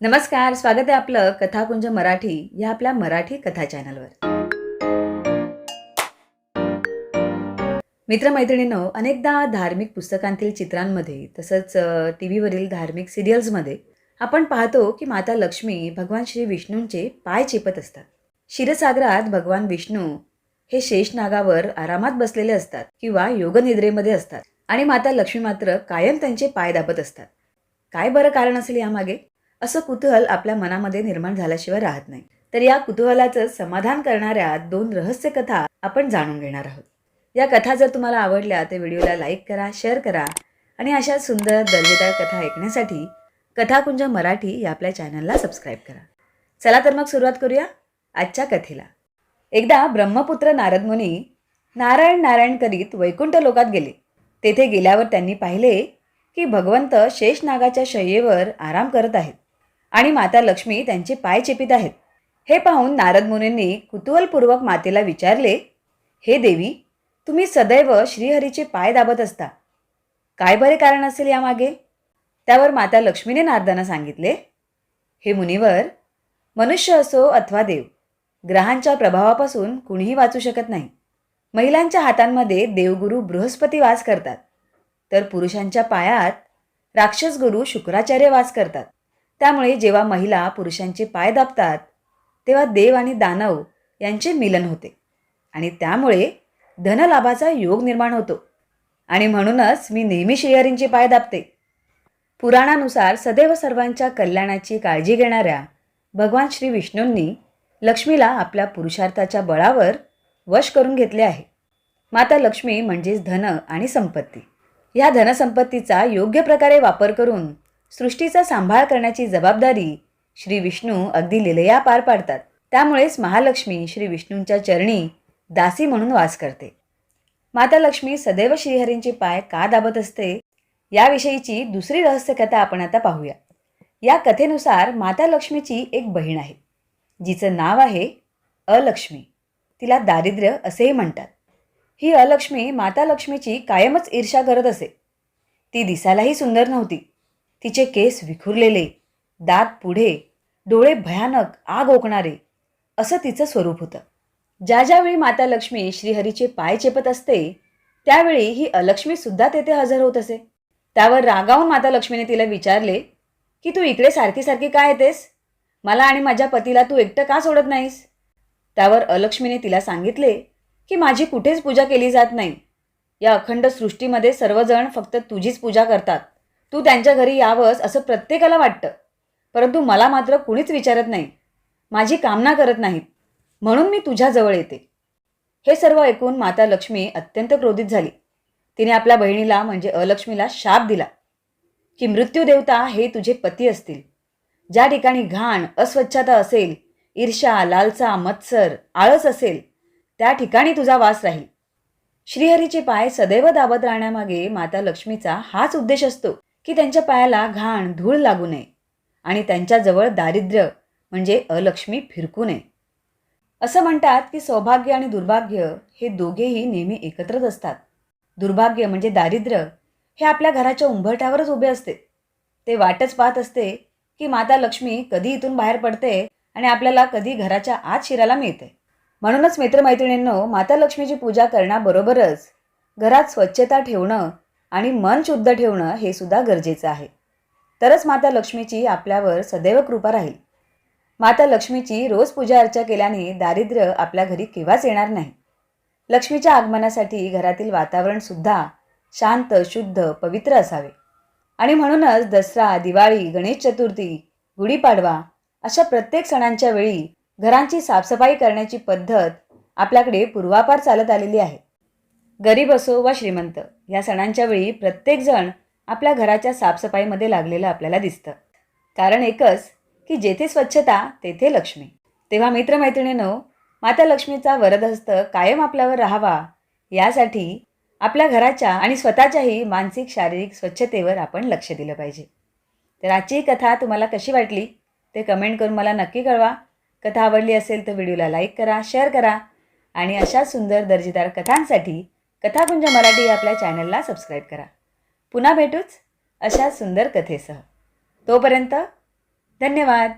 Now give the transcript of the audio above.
नमस्कार स्वागत आहे आपलं कथाकुंज मराठी या आपल्या मराठी कथा चॅनलवर. मित्रमैत्रिणींनो अनेकदा धार्मिक पुस्तकांतील चित्रांमध्ये तसंच टी व्हीवरील धार्मिक सिरियल्समध्ये आपण पाहतो की माता लक्ष्मी भगवान श्री विष्णूंचे पाय चेपत असतात. क्षीरसागरात भगवान विष्णू हे शेषनागावर आरामात बसलेले असतात किंवा योगनिद्रेमध्ये असतात आणि माता लक्ष्मी मात्र कायम त्यांचे पाय दाबत असतात. काय बरं कारण असेल यामागे? असं कुतूहल आपल्या मनामध्ये निर्माण झाल्याशिवाय राहत नाही. तर या कुतूहलाचं समाधान करणाऱ्या दोन रहस्य कथा आपण जाणून घेणार आहोत. या कथा जर तुम्हाला आवडल्या तर व्हिडिओला लाईक करा शेअर करा आणि अशा सुंदर दर्जेदार कथा ऐकण्यासाठी कथाकुंज मराठी या आपल्या चॅनलला सबस्क्राईब करा. चला तर मग सुरुवात करूया आजच्या कथेला. एकदा ब्रह्मपुत्र नारद मुनी नारायण नारायण करीत वैकुंठ लोकात गेले. तेथे गेल्यावर त्यांनी पाहिले की भगवंत शेषनागाच्या शय्येवर आराम करत आहेत. आणि माता लक्ष्मी त्यांचे पाय चेपित आहेत. हे पाहून नारद मुनींनी कुतूहलपूर्वक मातेला विचारले हे देवी तुम्ही सदैव श्रीहरीचे पाय दाबत असता. काय बरे कारण असेल यामागे? त्यावर माता लक्ष्मीने नारदांना सांगितले हे मुनिवर मनुष्य असो अथवा देव ग्रहांच्या प्रभावापासून कुणीही वाचू शकत नाही. महिलांच्या हातांमध्ये देवगुरू बृहस्पती वास करतात. तर पुरुषांच्या पायात राक्षस गुरु शुक्राचार्य वास करतात. त्यामुळे जेव्हा महिला पुरुषांचे पाय दाबतात तेव्हा देव आणि दानव यांचे मिलन होते. आणि त्यामुळे धनलाभाचा योग निर्माण होतो. आणि म्हणूनच मी नेहमी श्रीहरींचे पाय दाबते. पुराणानुसार सदैव सर्वांच्या कल्याणाची काळजी घेणाऱ्या भगवान श्री विष्णूंनी लक्ष्मीला आपल्या पुरुषार्थाच्या बळावर वश करून घेतले आहे. माता लक्ष्मी म्हणजेच धन आणि संपत्ती. या धनसंपत्तीचा योग्य प्रकारे वापर करून सृष्टीचा सांभाळ करण्याची जबाबदारी श्री विष्णू अगदी लिलया पार पाडतात. त्यामुळेच महालक्ष्मी श्री विष्णूंच्या चरणी दासी म्हणून वास करते. माता लक्ष्मी सदैव श्रीहरींचे पाय का दाबत असते याविषयीची दुसरी रहस्यकथा आपण आता पाहूया. या कथेनुसार माता लक्ष्मीची एक बहीण आहे जिचं नाव आहे अलक्ष्मी. तिला दारिद्र्य असेही म्हणतात. ही अलक्ष्मी माता लक्ष्मीची कायमच ईर्षा करत असे. ती दिसायलाही सुंदर नव्हती. तिचे केस विखुरलेले दात पुढे डोळे भयानक आग ओकणारे असं तिचं स्वरूप होतं. ज्या ज्यावेळी माता लक्ष्मी श्रीहरीचे पाय चेपत असते त्यावेळी ही अलक्ष्मी सुद्धा तेथे हजर होत असे. त्यावर रागावून माता लक्ष्मीने तिला विचारले की तू इकडे सारखी सारखी काय येतेस? मला आणि माझ्या पतीला तू एकटं का सोडत नाहीस? त्यावर अलक्ष्मीने तिला सांगितले की माझी कुठेच पूजा केली जात नाही. या अखंड सृष्टीमध्ये सर्वजण फक्त तुझीच पूजा करतात. तू त्यांच्या घरी यावंस असं प्रत्येकाला वाटतं. परंतु मला मात्र कुणीच विचारत नाही. माझी कामना करत नाहीत. म्हणून मी तुझ्याजवळ येते. हे सर्व ऐकून माता लक्ष्मी अत्यंत क्रोधित झाली. तिने आपल्या बहिणीला म्हणजे अलक्ष्मीला शाप दिला. की मृत्यूदेवता हे तुझे पती असतील. ज्या ठिकाणी घाण अस्वच्छता असेल ईर्षा लालसा मत्सर आळस असेल त्या ठिकाणी तुझा वास राहील. श्रीहरीचे पाय सदैव दाबत राहण्यामागे माता लक्ष्मीचा हाच उद्देश असतो. की त्यांच्या पायाला घाण धूळ लागू नये आणि त्यांच्याजवळ दारिद्र्य म्हणजे अलक्ष्मी फिरकू नये. असं म्हणतात की सौभाग्य आणि दुर्भाग्य हे दोघेही नेहमी एकत्रच असतात. दुर्भाग्य म्हणजे दारिद्र्य हे आपल्या घराच्या उंबरठ्यावरच उभे असते. ते वाटच पाहत असते की माता लक्ष्मी कधी इथून बाहेर पडते आणि आपल्याला कधी घराच्या आत शिरायला मिळते. म्हणूनच मित्रमैत्रिणींनो माता लक्ष्मीची पूजा करण्याबरोबरच घरात स्वच्छता ठेवणं आणि मन शुद्ध ठेवणं हे सुद्धा गरजेचं आहे. तरच माता लक्ष्मीची आपल्यावर सदैव कृपा राहील. माता लक्ष्मीची रोज पूजा अर्चा केल्याने दारिद्र्य आपल्या घरी केव्हाच येणार नाही. लक्ष्मीच्या आगमनासाठी घरातील वातावरण सुद्धा शांत शुद्ध पवित्र असावे. आणि म्हणूनच दसरा दिवाळी गणेश चतुर्थी गुढीपाडवा अशा प्रत्येक सणांच्या वेळी घरांची साफसफाई करण्याची पद्धत आपल्याकडे पूर्वापार चालत आलेली आहे. गरीब असो वा श्रीमंत या सणांच्या वेळी प्रत्येकजण आपल्या घराच्या साफसफाईमध्ये लागलेलं आपल्याला दिसतं. कारण एकच की जेथे स्वच्छता तेथे लक्ष्मी. तेव्हा मित्रमैत्रिणीनो माता लक्ष्मीचा वरदहस्त कायम आपल्यावर राहावा यासाठी आपल्या घराच्या आणि स्वतःच्याही मानसिक शारीरिक स्वच्छतेवर आपण लक्ष दिलं पाहिजे. तर आजची कथा तुम्हाला कशी वाटली ते कमेंट करून मला नक्की कळवा. कथा आवडली असेल तर व्हिडिओला लाईक करा शेअर करा आणि अशा सुंदर दर्जेदार कथांसाठी कथाकुंज मराठी आपल्या चॅनलला सबस्क्राईब करा. पुन्हा भेटूच अशा सुंदर कथेसह. तोपर्यंत धन्यवाद.